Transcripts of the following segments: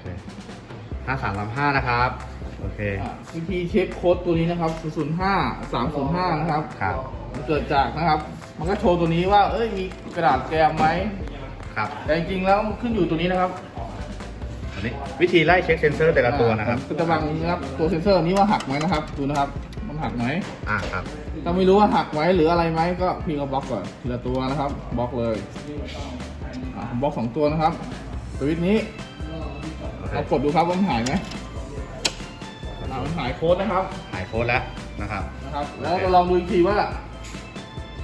เคห้าสามสามห้านะครับ โอเค อะวิธีเช็คโค้ดตัวนี้นะครับ005 305 นะครับ ครับ มันเกิดจากนะครับ มันก็โชว์ตัวนี้ว่า เอ้ย มีกระดาษแกมไหม ครับแต่จริงๆ แล้วมันขึ้นอยู่ตัวนี้นะครับอันนี้วิธีไล่เช็คเซนเซอร์แต่ละตัวนะครับก็จะบังนะครับ ตัวเซนเซอร์นี้ว่าหักไหมนะครับ ดูนะครับ มันหักไหม อ่าครับ ถ้าไม่รู้ว่าหักไหมหรืออะไรไหมก็พี่ก็บล็อกก่อนทีละตัวนะครับบล็อกเลยอะผมบล็อกสองตัวนะครับสวิตช์นี้ โอเคเรากดดูครับว่ามันหายไหมอะมันหายโค้ดนะครับ หายโค้ดแล้วนะครับ นะครับ แล้วเราลองดูอีกทีว่า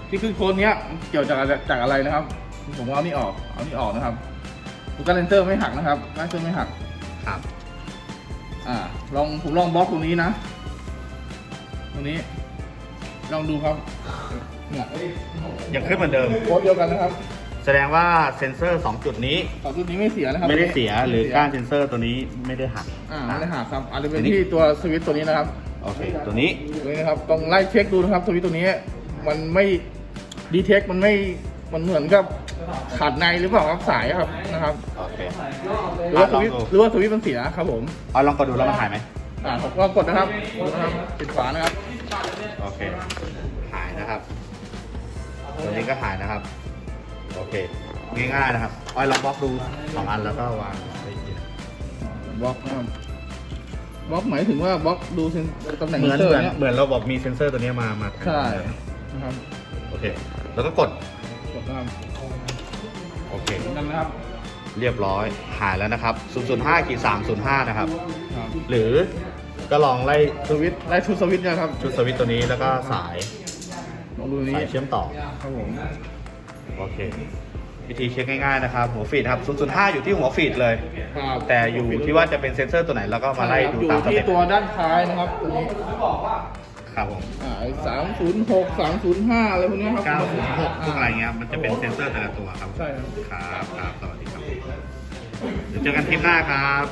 ที่ขึ้นโค้ดเนี้ยเกี่ยวจากอะไรจากอะไรนะครับ ผมเอานี่ออก เอานี่ออกนะครับดูการเลนเซอร์ไม่หักนะครับเลนเซอร์ไม่หัก ครับ อ่า ลองผมลองบล็อกตรงนี้นะ ตรงนี้ ลองดูครับ เนี่ยยังขึ้นเหมือนเดิม โค้ดเดียวกันนะครับ แสดงว่าเซนเซอร์ 2 จุดนี้ สองตัวนี้ไม่เสียนะครับไม่ได้เสียหรือก้านเซนเซอร์ตัวนี้ไม่ได้หัก อ่าไม่ได้หักครับอาจจะเป็นตัวนี้ที่ตัวสวิตช์ตัวนี้นะครับโอเค ตัวนี้ตัวนี้นะครับต้องไล่เช็คดูนะครับสวิตช์ตัวนี้มันไม่ดีเทคมันไม่มันเหมือนกับขาดในหรือเปล่าครับสายครับนะครับโอเคหรือว่าสลองวิตช์ดูหรือว่าสวิตช์มันเสียครับผมเอาลองกดดูแล้วมันหายไหมอ่าผมก็กดนะครับกดนะครับปิดฝานะครับโอเคหายนะครับ ตัวนี้ก็หายนะครับ โอเค ง่ายๆนะครับออยลองบล็อกดูสองอันแล้วก็วางไว้ทีบล็อกนะครับบล็อกหมายถึงว่าบล็อกดูเซนตำแหน่งเหมือนเซอเหร์มือนเนี่ยเหมือนเราบอกมีเซนเซอร์ตัวนี้มามาแทนใช่นะครับโอเค แล้วก็กด กดนะครับโอเคนั่นนะครับเรียบร้อยหายแล้วนะครับ 005ขีด305 นะครับ ครับหรือก็ลองไล่สวิตช์ไล่ชุดสวิตช์เนะครับชุดสวิตช์ตัวนี้แล้วก็สายลองดูนี้สายเชื่อมต่อครับผม โอเค วิธีเช็คง่ายๆนะครับ หัวฟีดครับ 005 อยู่ที่หัวฟีดเลย ครับแต่อยู่ที่ว่าจะเป็นเซนเซอร์ตัวไหนแล้วก็มาไล่ดูอยู่ตามสที่เต็ปตัวด้านท้ายนะครับตัวนี้ครับผมอ่าสามศูนย์หกสามศูนย์ห้าอะไรพวกเนี้ยครับ906พวกอะไรเงี้ยมันจะเป็นเซนเซอร์แต่ละตัวครับ ใช่ครับ ครับครับสวัสดีครับ เดี๋ยวเจอกันคลิปหน้าครับ